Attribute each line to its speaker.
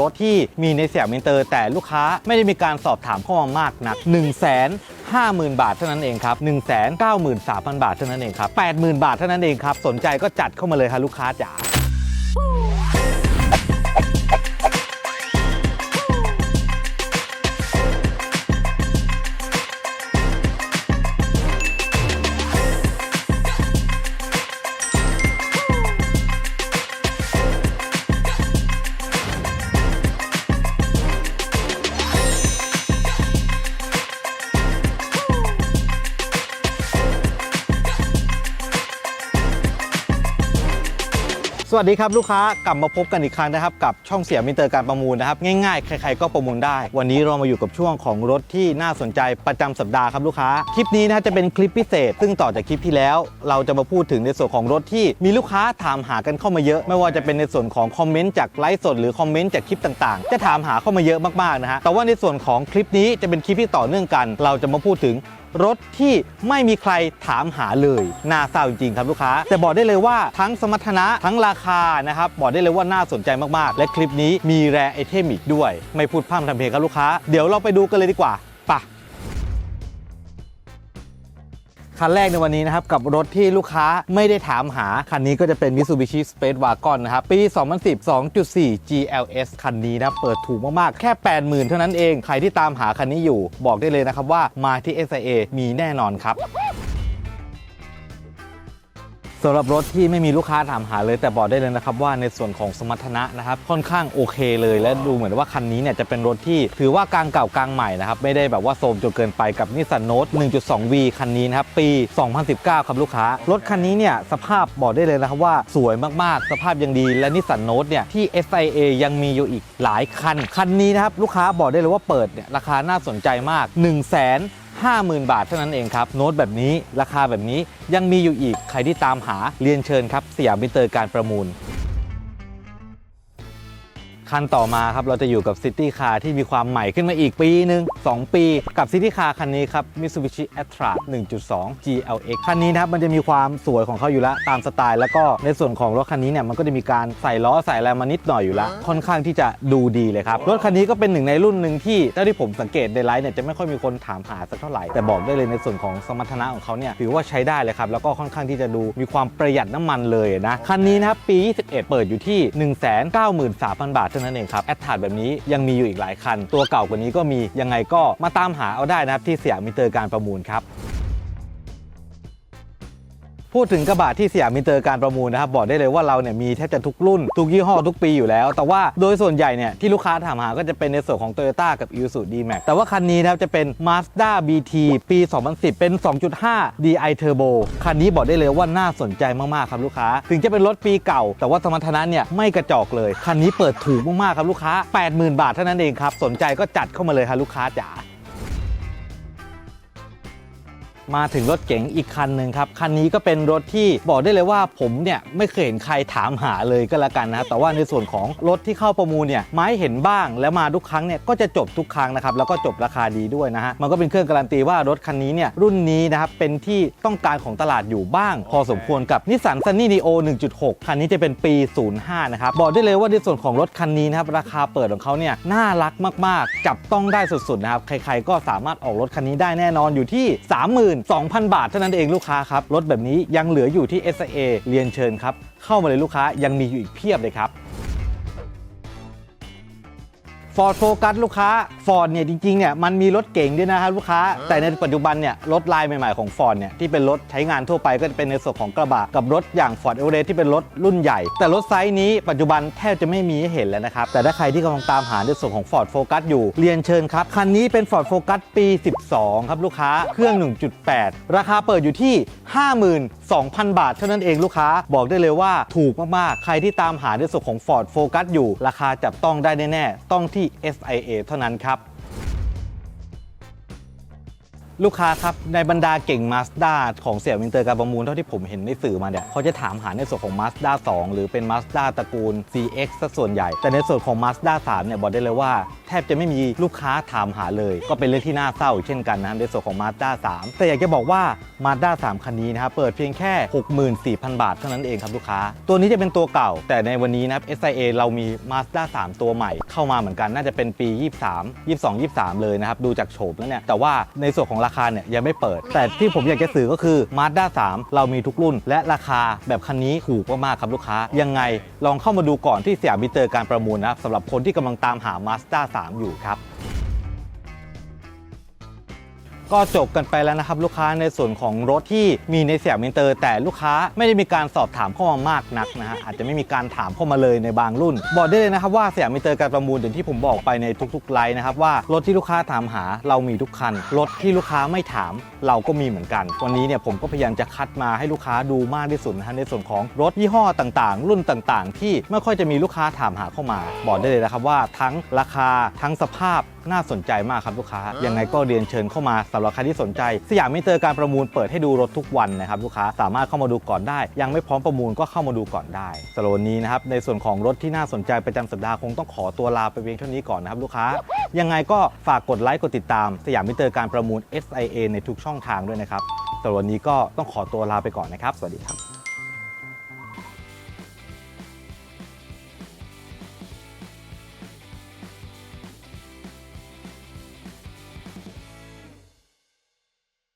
Speaker 1: รถที่มีในสยามมินเตอร์ แต่ลูกค้าไม่ได้มีการสอบถามเข้ามามากนัก1 5 0 0 0 0 บาทเท่านั้นเองครับ 1 9 3 0 0 0 บาทเท่านั้นเองครับ 80,000 บาทเท่านั้นเองครับ สนใจก็จัดเข้ามาเลยครับลูกค้าจ๋า วัสดีครับลูกค้ากลับมาพบกันอีกครั้งนะครับกับช่องเสียมินเตอร์การประมูลนะครับง่ายๆ ใครๆก็ประมูลได้ วันนี้เรามาอยู่กับช่วงของรถที่น่าสนใจประจำสัปดาห์ครับลูกค้าคลิปนี้นะจะเป็นคลิปพิเศษ ซึ่งต่อจากคลิปที่แล้ว เราจะมาพูดถึงในส่วนของรถที่มีลูกค้าถามหากันเข้ามาเยอะ ไม่ว่าจะเป็นในส่วนของคอมเมนต์จากไลฟ์สดหรือคอมเมนต์จากคลิปต่างๆ จะถามหาเข้ามาเยอะมากๆนะฮะแต่ว่าในส่วนของคลิปนี้จะเป็นคลิปที่ต่อเนื่องกัน เราจะมาพูดถึง รถที่ไม่มีใครถามหาเลยน่าเศร้าจริงๆครับลูกค้า แต่บอกได้เลยว่าทั้งสมรรถนะทั้งราคานะครับบอกได้เลยว่าน่าสนใจมากๆ และคลิปนี้มีแรไอเทมอีกด้วย ไม่พูดพร่ำทำเพลงครับลูกค้า เดี๋ยวเราไปดูกันเลยดีกว่าไป่ะ คันแรกในวันนี้นะครับ กับรถที่ลูกค้าไม่ได้ถามหา คันนี้ก็จะเป็น Mitsubishi Space Wagon นะครับ ปี 2010 2.4 GLS คันนี้นะ เปิดถูกมาก ๆ แค่ 80,000 เท่านั้นเอง ใครที่ตามหาคันนี้อยู่บอกได้เลยนะครับว่ามาที่ SIA มีแน่นอนครับ สำหรับรถที่ไม่มีลูกค้าถามหาเลยแต่บอกได้เลยนะครับว่าในส่วนของสมรรถนะนะครับค่อนข้างโอเคเลย และดูเหมือนว่าคันนี้เนี่ยจะเป็นรถที่ถือว่ากลางเก่ากลางใหม่นะครับไม่ได้แบบว่าโทรมจนเกินไปกับนิสสันโนต 1.2V คันนี้นะครับปี 2019 ครับลูกค้ารถคันนี้เนี่ยสภาพบอกได้เลยนะครับว่าสวยมากๆ สภาพยังดีและนิสสันโนตเนี่ยที่ SIA ยังมีอยู่อีกหลายคันคันนี้นะครับลูกค้าบอกได้เลยว่าเปิดเนี่ยราคาน่าสนใจมาก 1 0 0 0 0 50,000 บาทเท่านั้นเองครับ โน้ตแบบนี้ราคาแบบนี้ยังมีอยู่อีกใครที่ตามหาเรียนเชิญครับสยามมิเตอร์การประมูล คันต่อมาครับเราจะอยู่กับซิตี้คาร์ที่มีความใหม่ขึ้นมาอีกปีหนึ่ง2 ปีกับซิตี้คาร์คันนี้ครับ Mitsubishi a t r a 1.2 GLX คันนี้นะครับมันจะมีความสวยของเขาอยู่แล้วตามสไตล์ แล้วก็ในส่วนของรถคันนี้เนี่ยมันก็จะมีการใส่ล้อใส่อะไรมานิดหน่อยอยู่แล้ว ค่อนข้างที่จะดูดีเลยครับ รถคันนี้ก็เป็นหนึ่งในรุ่นหนึ่งที่เท่าที่ผมสังเกตในไลฟ์เนี่ยจะไม่ค่อยมีคนถามหาสักเท่าไหร่แต่บอกได้เลยในส่วนของสมรรถนะของเขาเนี่ยถือว่าใช้ได้เลยครับแล้วก็ค่อนข้างที่จะดูมีความประหยัดน้ำมันเลยนะคันนี้นะครับปี 21 เปิดอยู่ที่ 193,000 บาทเท่านั้นเองครับแอดทาร์แบบนี้ยังมีอยู่อีกหลายคัน ตัวเก่ากว่านี้ก็มียังไงก็มาตามหาเอาได้นะครับที่สยามมิเตอร์การประมูลครับ พูดถึงกระบะที่สยามมินเตอร์การประมูลนะครับบอกได้เลยว่าเราเนี่ยมีแทบจะทุกรุ่น ทุกยี่ห้อทุกปีอยู่แล้ว แต่ว่าโดยส่วนใหญ่เนี่ยที่ลูกค้าถามหาก็จะเป็นในส่วนของ Toyota กับ Isuzu D-Max แต่ว่าคันนี้นะครับจะเป็น Mazda BT ปี 2010 เป็น 2.5 DI Turbo คันนี้บอกได้เลยว่าน่าสนใจมากๆครับลูกค้า ถึงจะเป็นรถปีเก่า แต่ว่าสมรรถนะเนี่ยไม่กระจอกเลย คันนี้เปิดถูกมากๆครับลูกค้า 80,000 บาทเท่านั้นเองครับสนใจก็จัดเข้ามาเลยครับลูกค้าจ๋า มาถึงรถเก๋งอีกคันหนึ่งครับ คันนี้ก็เป็นรถที่บอกได้เลยว่าผมเนี่ยไม่เคยเห็นใครถามหาเลยก็แล้วกันนะครับแต่ว่าในส่วนของรถที่เข้าประมูลเนี่ยไม้เห็นบ้าง แล้วมาทุกครั้งเนี่ยก็จะจบทุกครั้งนะครับแล้วก็จบราคาดีด้วยนะฮะมันก็เป็นเครื่องการันตีว่ารถคันนี้เนี่ยรุ่นนี้นะครับเป็นที่ต้องการของตลาดอยู่บ้าง พอสมควรกับนิสสันซันนี่ดีโอ1.6 คันนี้จะเป็นปี 05 นะครับบอกได้เลยว่าในส่วนของรถคันนี้นะครับราคาเปิดของเขาเนี่ยน่ารักมากๆ จับต้องได้สุดๆนะครับใครๆก็สามารถออกรถคันนี้ได้แน่นอนอยู่ที่32,000 บาทเท่านั้นเองลูกค้าครับ รถแบบนี้ยังเหลืออยู่ที่ SIA เรียนเชิญครับ เข้ามาเลยลูกค้ายังมีอยู่อีกเพียบเลยครับ Ford Focus ลูกค้า Ford เนี่ยจริงๆเนี่ยมันมีรถเก่งด้วยนะครับลูกค้า แต่ในปัจจุบันเนี่ยรถลายใหม่ๆของ Ford เนี่ยที่เป็นรถใช้งานทั่วไปก็จะเป็นในส่วนของกระบะกับรถอย่าง Ford Everest ที่เป็นรถรุ่นใหญ่ แต่รถไซส์นี้ปัจจุบันแทบจะไม่มีให้เห็นแล้วนะครับ แต่ถ้าใครที่กำลังตามหาในส่วนของ Ford Focus อยู่เรียนเชิญครับ คันนี้เป็น Ford Focus ปี 12 ครับลูกค้าเครื่อง 1.8 ราคาเปิดอยู่ที่ 52,000 บาท เท่านั้นเองลูกค้าบอกได้เลยว่าถูกมากๆใครที่ตามหาในส่วนของ Ford Focus อยู่ ราคาจับต้องได้แน่ๆต้องที่ FIA เท่านั้นครับ ลูกค้าครับในบรรดาเก่ง Mazda ของเสี่ยวินเตอร์การประมูลเท่าที่ผมเห็นในสื่อมาเนี่ยเขาจะถามหาในส่วนของ Mazda 2 หรือเป็น Mazda ตระกูล CX ซะส่วนใหญ่ แต่ในส่วนของ Mazda 3เนี่ยบอกได้เลยว่า ทบจะไม่มีลูกค้าถามหาเลย ก็เป็นเรื่องที่น่าเศร้าเช่นกันนะครับในส่วนของ Mazda 3 แต่อยากจะบอกว่า Mazda 3 คันนี้นะครับเปิดเพียงแค่ 64,000 บาทเท่านั้นเองครับลูกค้า ตัวนี้จะเป็นตัวเก่า แต่ในวันนี้นะครับ SIA เรามี Mazda 3 ตัวใหม่เข้ามาเหมือนกันน่าจะเป็นปี 23 22 23 เลยนะครับดูจากโฉมแล้วเนี่ยแต่ว่าในส่วนของราคาเนี่ยยังไม่เปิด แต่ที่ผมอยากจะสื่อก็คือ Mazda 3 เรามีทุกรุ่น และราคาแบบคันนี้ถูกมากๆครับลูกค้า ยังไงลองเข้ามาดูก่อนที่สยามมิเตอร์การประมูลนะครับสำหรับคนที่กำลังตามหา Mazda 3อยู่ครับ ก็จบกันไปแล้วนะครับลูกค้าในส่วนของรถที่มีในสยามมินเตอร์ แต่ลูกค้าไม่ได้มีการสอบถามเข้ามามากนักนะฮะอาจจะไม่มีการถามเข้ามาเลยในบางรุ่น บอกได้เลยนะครับว่าสยามมินเตอร์การประมูลอย่างที่ผมบอกไปในทุกๆไลน์นะครับว่ารถที่ลูกค้าถามหาเรามีทุกคัน รถที่ลูกค้าไม่ถามเราก็มีเหมือนกัน วันนี้เนี่ยผมก็พยายามจะคัดมาให้ลูกค้าดูมากที่สุดนะฮะในส่วนของรถยี่ห้อต่างๆ รุ่นต่างๆ ที่ไม่ค่อยจะมีลูกค้าถามหาเข้ามา บอกได้เลยนะครับว่าทั้งราคาทั้งสภาพน่าสนใจมากครับลูกค้ายังไงก็เรียนเชิญเข้ามาสำหรับใครที่สนใจ สยามมิเตอร์การประมูลเปิดให้ดูรถทุกวันนะครับลูกค้าสามารถเข้ามาดูก่อนได้ ยังไม่พร้อมประมูลก็เข้ามาดูก่อนได้สโลนนี้นะครับในส่วนของรถที่น่าสนใจประจำสัปดาห์คงต้องขอตัวลาไปเพียงเท่านี้ก่อนนะครับลูกค้า ยังไงก็ฝากกดไลค์กดติดตาม สยามมิเตอร์การประมูล SIA ในทุกช่องทางด้วยนะครับสำหรับวันนี้ก็ต้องขอตัวลาไปก่อนนะครับ สวัสดีครับ